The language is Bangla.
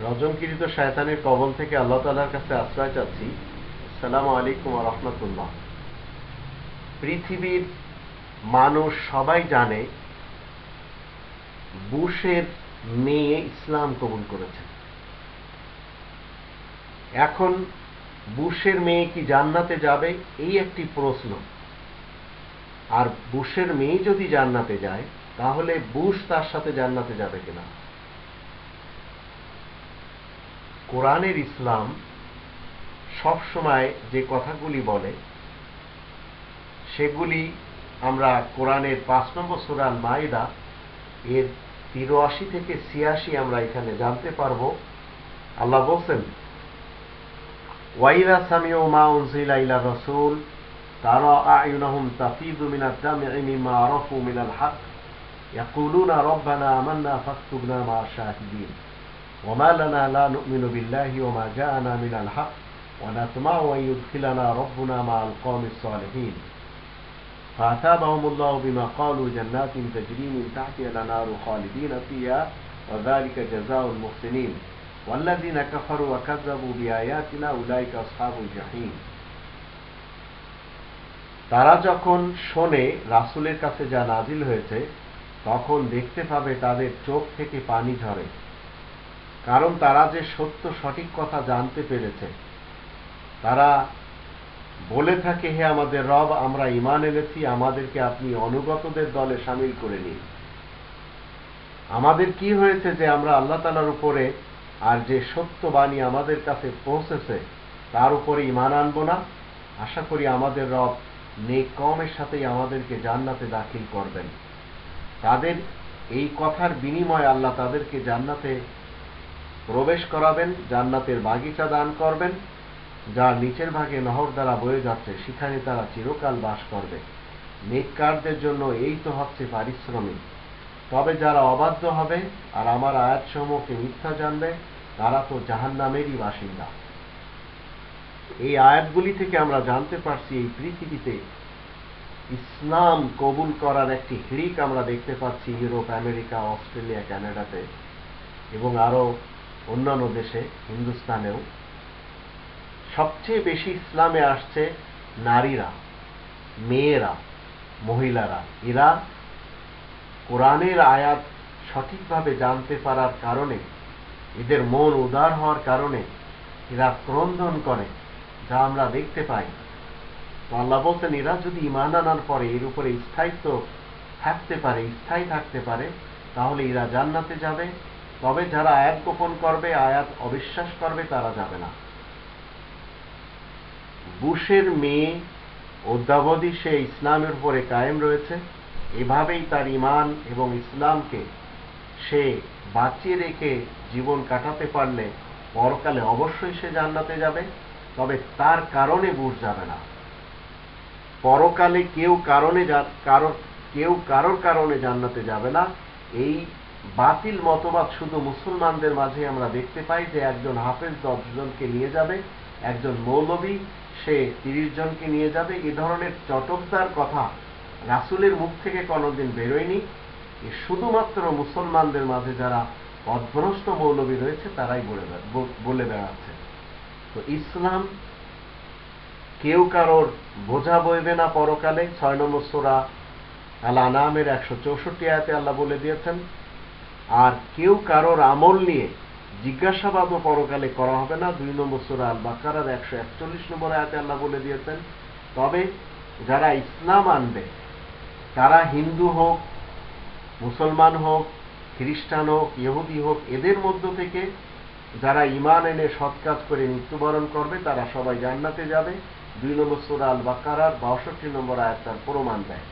রজনকিরিত শায়তানের কবল থেকে আল্লাহ তালার কাছে আশ্রয় চাচ্ছি। সালাম আলাইকুম রহমতুল্লাহ। পৃথিবীর মানুষ সবাই জানে বুশের মেয়ে ইসলাম কবুল করেছে। এখন বুশের মেয়ে কি জান্নাতে যাবে? এই একটি প্রশ্ন। আর বুশের মেয়ে যদি জান্নাতে যায়, তাহলে বুশ তার সাথে জান্নাতে যাবে কিনা? কোরআনের ইসলাম সব সময় যে কথাগুলি বলে, সেগুলি আমরা কোরআনের পাঁচ নম্বর সুরাল মাইদা এর তিরাশি থেকে ছিয়াশি আমরা এখানে জানতে পারব। আল্লাহ বলছেন ওয়াইরা সামিও মা উনসিলা ইলা রসুল, তারা আয়ুনাহুম তাফিদু মিনাত মিনাল ইয়াকুলুনা রব্বানা আমান্না মা শাহিদিন। وما لنا لا نؤمن بالله وما جاءنا من الحق ونطمع أن يدخلنا ربنا مع القوم الصالحين فأثابهم الله بما قالوا جنات تجري من تحتها الأنهار خالدين فيها وذلك جزاء المحسنين والذين كفروا وكذبوا بآياتنا أولئك أصحاب الجحيم তারা যখন শোনে রাসুলের কাছে যা নাজিল হয়েছে তখন দেখতে পাবে তাদের চোখ থেকে পানি ঝরে কারণ তারা যে সত্য সঠিক কথা জানতে পেরেছে। তারা বলে থাকে, হে আমাদের রব, আমরা ইমান এনেছি, আমাদেরকে আপনি অনুগতদের দলে সামিল করে নিন। আমাদের কি হয়েছে যে আমরা আল্লাহ তালার উপরে আর যে সত্য বাণী আমাদের কাছে পৌঁছেছে, তার উপরে ইমান আনব না। আশা করি আমাদের রব নেক কমের সাথেই আমাদেরকে জান্নাতে দাখিল করবেন। তাদের এই কথার বিনিময়ে আল্লাহ তাদেরকে জান্নাতে প্রবেশ করাবেন, জান্নাতের বাগিচা দান করবেন, যার নিচের ভাগে নহর দ্বারা বয়ে যাচ্ছে, সেখানে তারা চিরকাল বাস করবে। নেককারদের জন্য এই তো হচ্ছে পারিশ্রমিক। তবে যারা অবাধ্য হবে আর আমার আয়াতসমূহকে মিথ্যা জানবে, তারা তো জাহান নামেরই বাসিন্দা। এই আয়াতগুলি থেকে আমরা জানতে পারছি এই পৃথিবীতে ইসলাম কবুল করার একটি হিড়িক আমরা দেখতে পাচ্ছি ইউরোপ, আমেরিকা, অস্ট্রেলিয়া কানাডাতে এবং আরও অন্যান্য দেশে, হিন্দুস্তানেও, সবচেয়ে বেশি ইসলামে আসছে নারীরা, মেয়েরা, মহিলারা। এরা কোরআনের আয়াত সঠিকভাবে জানতে পারার কারণে, এদের মন উদার হওয়ার কারণে এরা ক্রন্দন করে, যা আমরা দেখতে পাই। তো আল্লাহ বলছেন, এরা যদি ইমান আনার পরে এর উপরে স্থায়িত্ব থাকতে পারে, স্থায়ী থাকতে পারে, তাহলে এরা জান্নাতে যাবে। তবে যারা আয়াত গোপন করবে, আয়াত অবিশ্বাস করবে, তারা যাবে না। বুশের মেয়ে অদ্যাবধি সে ইসলামের উপরে কায়েম রয়েছে। এভাবেই তার ইমান এবং ইসলামকে সে বাঁচিয়ে রেখে জীবন কাটাতে পারলে পরকালে অবশ্যই সে জান্নাতে যাবে। তবে তার কারণে বুশ যাবে না। পরকালে কেউ কারণে কারও কেউ কারোর কারণে জান্নাতে যাবে না। এই বাতিল মতবাদ শুধু মুসলমানদের মাঝে আমরা দেখতে পাই যে একজন হাফেজ দশজনকে নিয়ে যাবে, একজন মৌলবী, সে তিরিশ জনকে নিয়ে যাবে। এ ধরনের চটকদার কথা রাসুলের মুখ থেকে কোনোদিন বেরোয়নি। শুধুমাত্র মুসলমানদের মাঝে যারা অভ্রষ্ট মৌলবী রয়েছে, তারাই বলে বলে বেড়াচ্ছে। তো ইসলাম কেউ কারোর বোঝা বইবে না পরকালে। ছয় নম্বর সোরা আল আনামের একশো চৌষট্টি আয়াতে আল্লাহ বলে দিয়েছেন আর কেউ কারোর আমল নিয়ে জিজ্ঞাসাবাদও পরকালে করা হবে না। দুই নম্বর সোরা আল বাকারার একশো একচল্লিশ নম্বর আয়াতে আল্লাহ বলে দিয়েছেন, তবে যারা ইসলাম আনবে, তারা হিন্দু হোক, মুসলমান হোক, খ্রিস্টান হোক, ইহুদি হোক, এদের মধ্য থেকে যারা ইমান এনে সৎ কাজ করে মৃত্যুবরণ করবে, তারা সবাই জান্নাতে যাবে। দুই নম্বর সোরা আল বাকারার বাষট্টি নম্বর আয়াত তার প্রমাণ দেয়।